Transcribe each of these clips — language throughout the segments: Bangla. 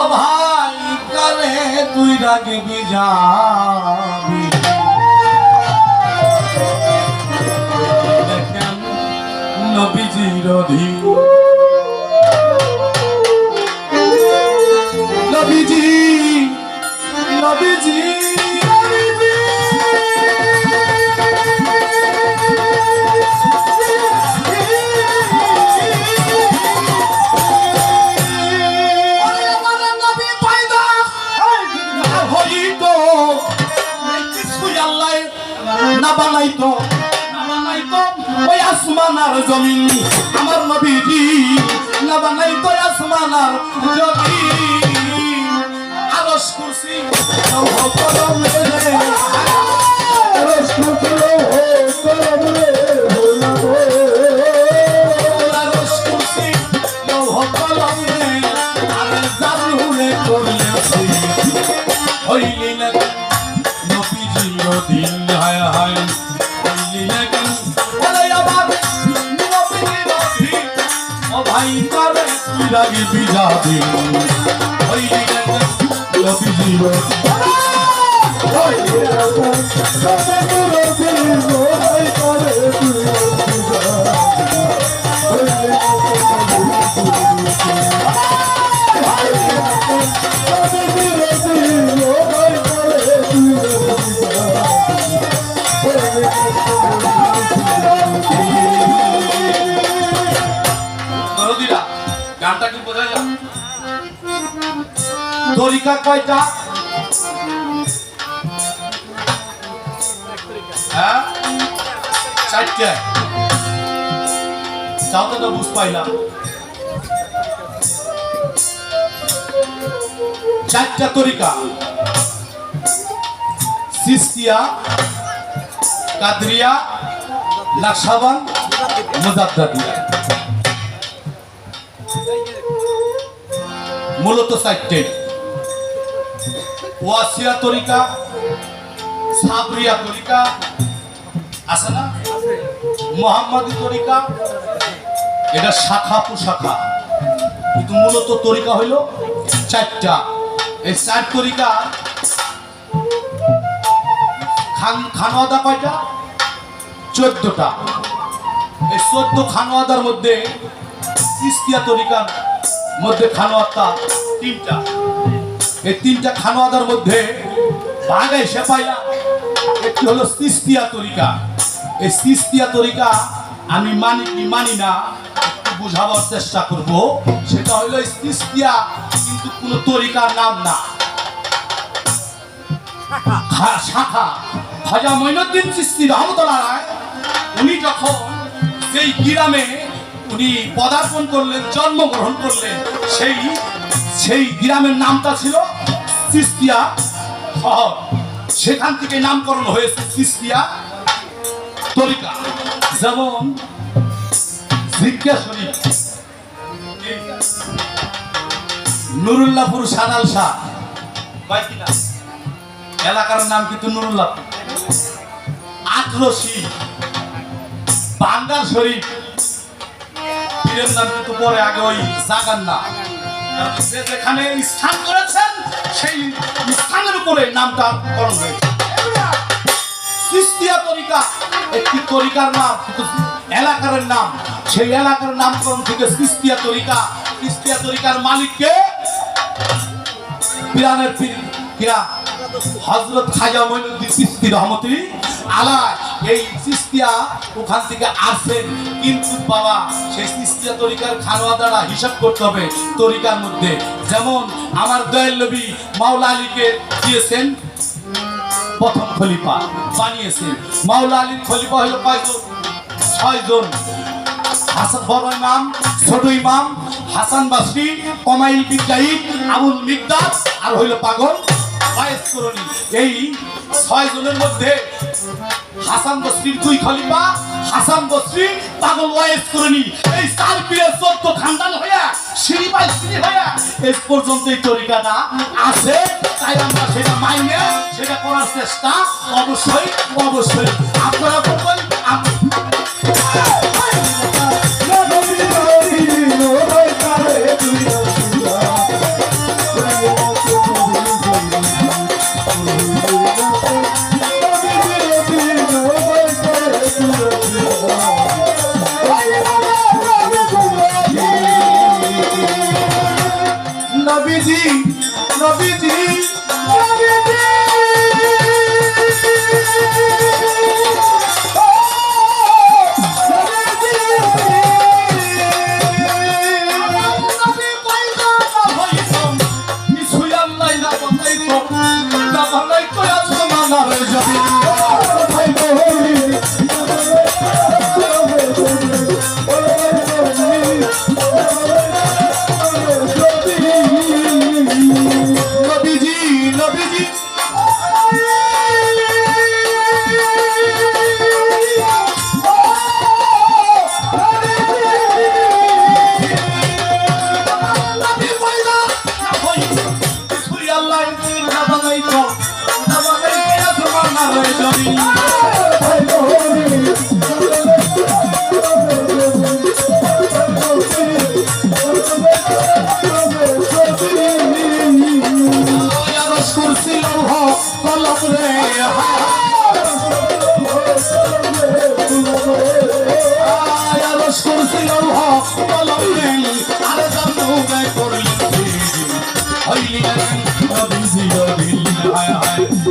ও ভাই কালে তুই রাগে যাবি। নবীজির অধীন। নবীজি নবীজি। বানাইতো না বানাইতো ওই আসমান আর জমিন। আমার নবীজি না বানাইতো আসমান আর জমিন। আরশ কুরসি লৌহ কলম রে। আরশ কুরসি লৌহ কলম রে। হইলি না নবীজির দিন করে তুই রাগে বিজা দিন তরিকা কয়টা? হ্যাঁ? চারটে। তাও তো বুঝ পাইলাম। চারটা তরিকা। সিস্তিয়া, কাদরিয়া, লাকসাবান, মুজাদ্দাদিয়া। মূলত চারটে ওয়াসিয়া তরিকা, সাবরিয়া তরিকা, আছে না? মোহাম্মদী তরিকা, এটা শাখা পোশাখা। কিন্তু মূলত তরিকা হইল চারটা। এই চার তরিকা খান খানোয়াদা কয়টা? চোদ্দটা। এই চোদ্দ খানোয়াদার মধ্যে ইস্তিয়া তরিকার মধ্যে খানোয়াদা তিনটা। এই তিনটা খানোয়াদার মধ্যে ভাগ এসে পাইলাম একটি হলো সিস্তিয়া তরিকা। এই সিস্তিয়া তরিকা আমি মানি কি মানি না বুঝাবার চেষ্টা করব। সেটা হলো সিস্তিয়া কিন্তু কোনো তরিকার নাম না। শাখা। খাজা মঈনুদ্দিন চিস্তি রহমতুল্লাহ উনি যখন সেই গ্রামে উনি পদার্পণ করলেন জন্মগ্রহণ করলেন সেই সেই গ্রামের নামটা ছিল সিস্তিয়া শহর সেখান থেকে নামকরণ হয়েছে সিস্তিয়া তরিকা। যেমন জিজ্ঞা শরীফ নুরুল্লাহপুর সানাল শাহ। এলাকার নাম কিন্তু নুরুল্লাহপুর। আটরশি বাঙ্গাল শরীফ। পরে আগে ওই জাগান না যেখানে স্থান করেছেন সেই স্থানের উপরে নামটা করণ হয়েছে। তিস্তিয়া তরিকা, একটি তরিকার নাম এলাকার নাম। সেই এলাকার নামকরণ থেকে তিস্তিয়া তরিকা। তিস্তিয়া তরিকার মালিককে পিরানের পীর কিরা? হজরত খাজা মঈনুদ্দিন চিস্তি রহমতি আলা এই চিস্তিয়া ওখান থেকে আসেন। কিন্তু বাবা, সেই চিস্তিয়া তরিকার খানোয়া দ্বারা হিসাব করতে হবে তরিকার মধ্যে। যেমন আমার দয়াল নবী মাওলা আলীকে দিয়েছেন প্রথম খলিফা, বানিয়েছেন। মাওলা আলীর খলিফা হলো কয়জন? ছয়জন। হাসান বড় ইমাম, ছোট ইমাম, হাসান বাসরি, কমাইল বিন জাহিদ আবুল মিকদাস আর হইল পাগল ওয়াইস করণী। এই ছয় জনের মধ্যে হাসান বসরির দুই খলিফা, হাসান বসরি পাগল ওয়াইস করেনি এই চার পীরের চোদ্দ খানদান হইয়া, সিঁড়ি বাই সিঁড়ি হইয়া এই পর্যন্ত এই তরিকাটা আছে, তাই আমরা সেটা মাইনে, সেটা করার চেষ্টা, অবশ্যই অবশ্যই। আপনারা করবেন নবীজি নবীজি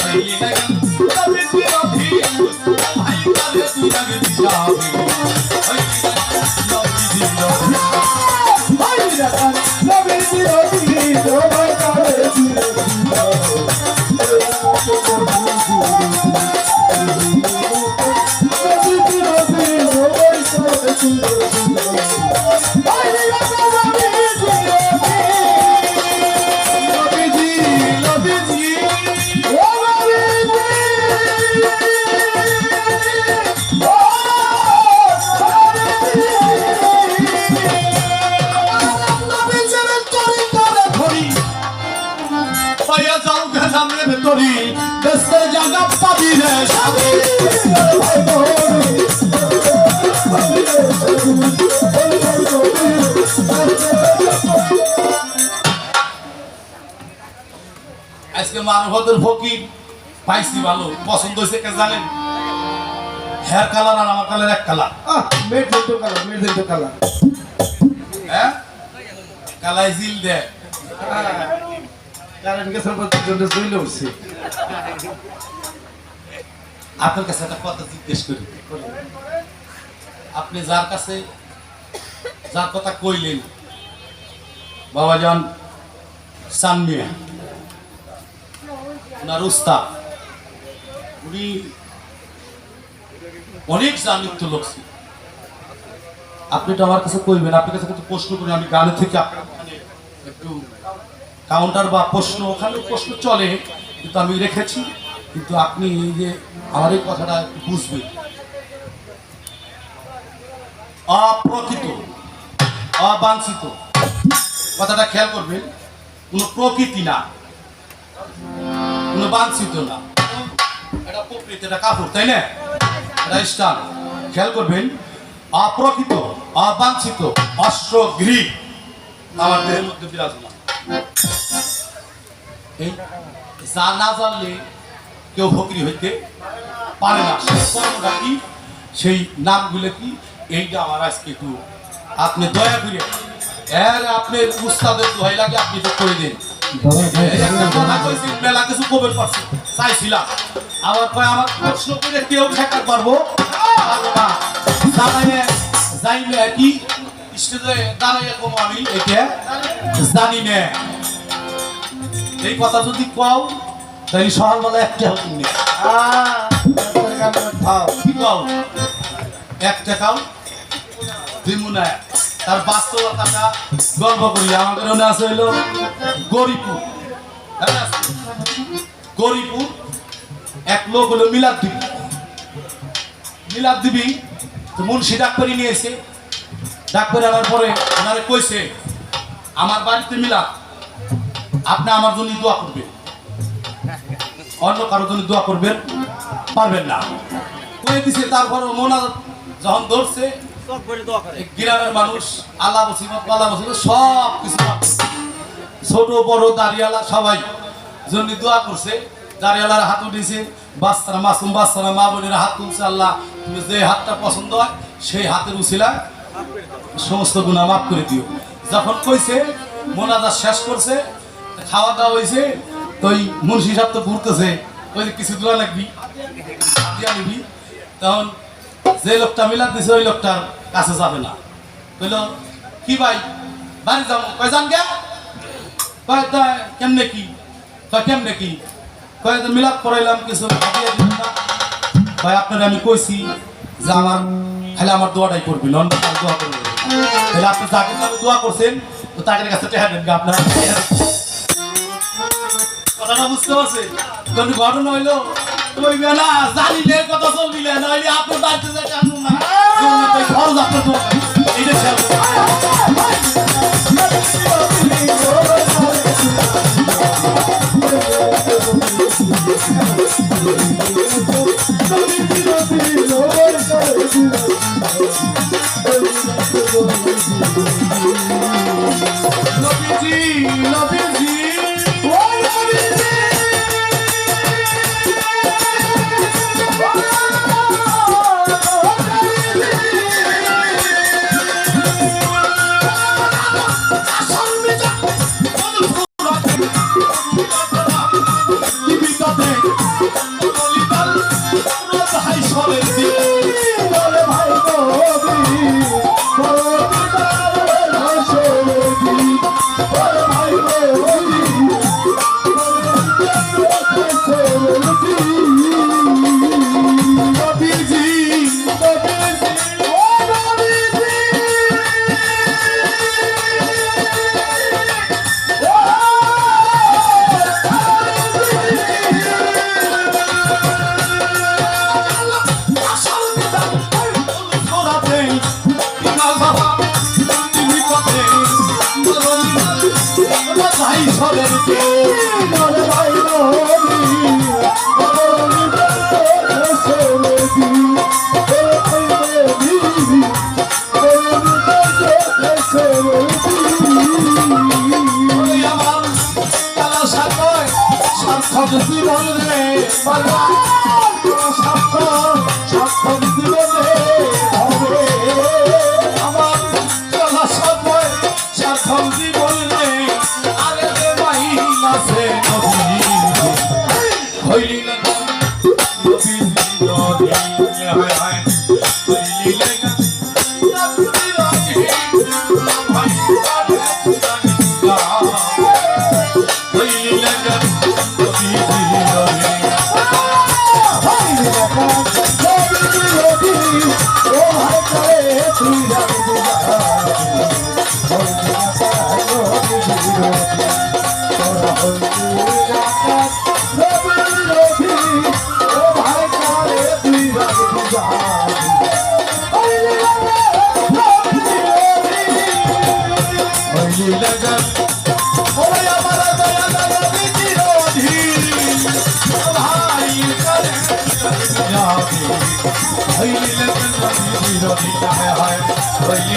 হায় হইলি গেলামের ভেতরি জায়গা পাবি রে সাথে। আজকে মানবদের ফকির পাইছি ভালো পছন্দ হয়েছে কে জানেন? হেয়ার কালার আর আমার কালার এক colour. Ah, magenta colour magenta colour. হ্যাঁ? কালাই জিল দে। আপনার কাছে একটা কথা জিজ্ঞেস করি আপনি যার কাছে যার কথা কইলেন, বাবাজান সানমিয়া, ওনার উনি অনেক জানিত লোক ছিল। আপনি তো আমার কাছে কইবেন, আপনার কাছে কিন্তু প্রশ্ন করি, আমি গানে থেকে আপনার একটু কাউন্টার বা প্রশ্ন, ওখানে প্রশ্ন চলে, কিন্তু আমি রেখেছি, কিন্তু আপনি যে আমার এই কথাটা বুঝবেন। অপ্রকৃত, অবাঞ্ছিত, কথাটা খেয়াল করবেন, কোনো প্রকৃতি না, কোনো বাঞ্ছিত না। এটা প্রকৃতি, এটা কাপড়, তাই না? এটা স্টান খেয়াল করবেন, অপ্রকৃত, অবাঞ্ছিত অশ্বগৃহ আমার দেহের মধ্যে বিরাজমান। না জানলে কেউ ফকরি হইতে পারে না। কি? সেই নামগুলো কি? এইটা আমার আজকে একটু আপনি দয়া করে এর আপনার উস্তাদের দোহাই লাগে আপনি তো করে দিন। মেলা কিছু কবে পারছি চাইছিলাম। আবার কয় আমার প্রশ্ন করে কেউ ঠেকাতে পারব পারব না কি? স্টেজে দাঁড়াইয়া আমি এটা জানি না। এই কথা যদি কও তাহলে সকালবেলা একটা হতো না খাও কি কও? দিব না তার বাস্তবতাটা গল্প করি। আমাদের আছে হইল গরিপুর। হ্যাঁ, গরিপুর এক লোক হলো মিলাদ দিবি মিলাদ দিবি তো মুন্সি ডাক করে নিয়েছে। ডাক করে আনার পরে ওনারে কইছে আমার বাড়িতে মিলাদ। আপনি আমার জন্য দোয়া করবেন। অন্য কারোর জন্য দোয়া করবেন পারবেন না। কয়ে দিছে তারপর মোনা যখন ধরছে গ্রামের মানুষ আল্লাহ মুসিবত আল্লাহ মুসিবত সব কিছু। ছোট বড় দাঁড়িয়ালা সবাই জন্য দোয়া করছে। দাঁড়িয়ালার হাত উঠেছে বাচ্চারা মাসুম বাচ্চারা মা বোনের হাত তুলছে আল্লাহ তুমি যে হাতটা পছন্দ হয় সেই হাতের উছিলা সমস্ত গুণা মাফ করে দিও। যখন কইছে মোনাজাত শেষ করছে খাওয়া দাওয়া হয়েছে তো ওই মুন্সি সাহেব তো ঘুরতেছে। ওই যে কিছু দোয়া লাগবি? দিয়া নিবি। তখন যে লোকটা মিলার দিছে, ওই লোকটার কাছে যাবে না। বলল কি ভাই? বাড়ি যাব কয় যান গে? কয় কেমনে কি? কয়, কেমনে কি? কয়, তো মিলাদ পড়াইলাম কিছু ভাই, আপনার আমি কইছি যে আমার, খালি আমার দোয়াটাই করবি আর দোয়া করবে। তাহলে আপনি যাকে দোয়া করছেন তো তাদের কাছে টেহা দেন আপনার কথাটা বুঝতে পারছেন কিন্তু ঘটনা হইল? ওই না জানিলে কথা চলবিলে না হইলে আপনার বাড়িতে যেতে আনব না। তো খরচ আপনার দোয়া জীবন রে সব সাক্ষর জীবনে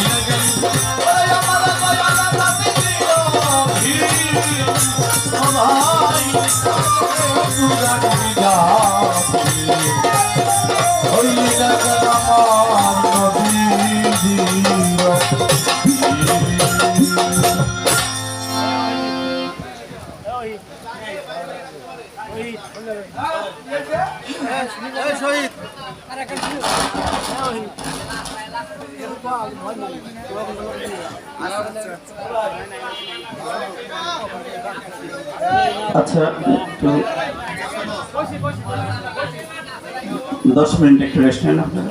लगन আচ্ছা একটু দশ মিনিট একটু রেস্ট নেন আপনারা।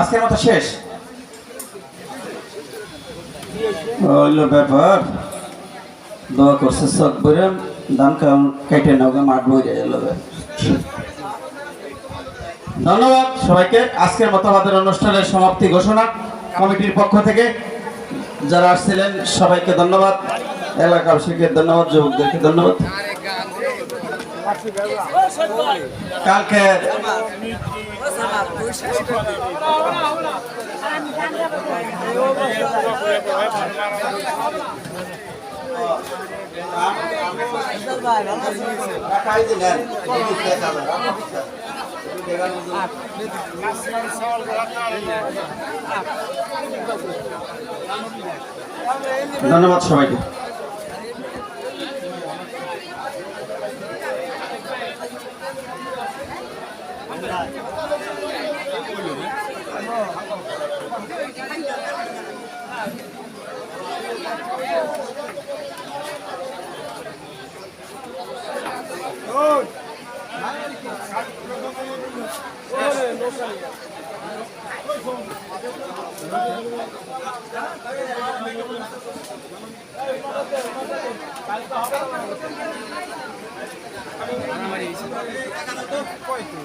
আজকের মতো শেষ। হইল ব্যাপার। দোয়া করছে, সব করে ধান কেটে নাও মাঠ বই গেল ধন্যবাদ সবাইকে। আজকের মতো আমাদের অনুষ্ঠানের সমাপ্তি ঘোষণা কমিটির পক্ষ থেকে। যারা আসছিলেন, সবাইকে ধন্যবাদ। এলাকাবাসীকে ধন্যবাদ, যুবকদেরকে ধন্যবাদ। কালকে ধন্যবাদ সবাইকে।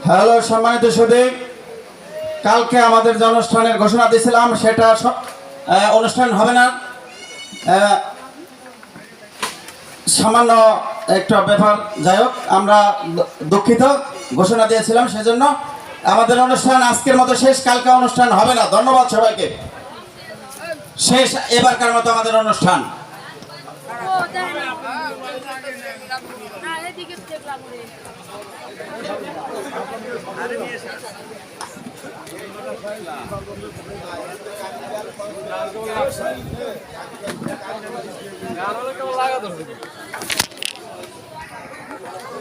হ্যালো সম্মানিত সুদী কালকে আমাদের যে অনুষ্ঠানের ঘোষণা দিয়েছিলাম, সেটা অনুষ্ঠান হবে না। সামান্য একটা ব্যাপার। যাই হোক, আমরা দুঃখিত, ঘোষণা দিয়েছিলাম সেজন্য। আমাদের অনুষ্ঠান আজকের মতো শেষ, কালকে অনুষ্ঠান হবে না। ধন্যবাদ সবাইকে। শেষ এবারকার মতো আমাদের অনুষ্ঠান ও দেখ না এদিকে দেখলাম রে লাগা ধরবে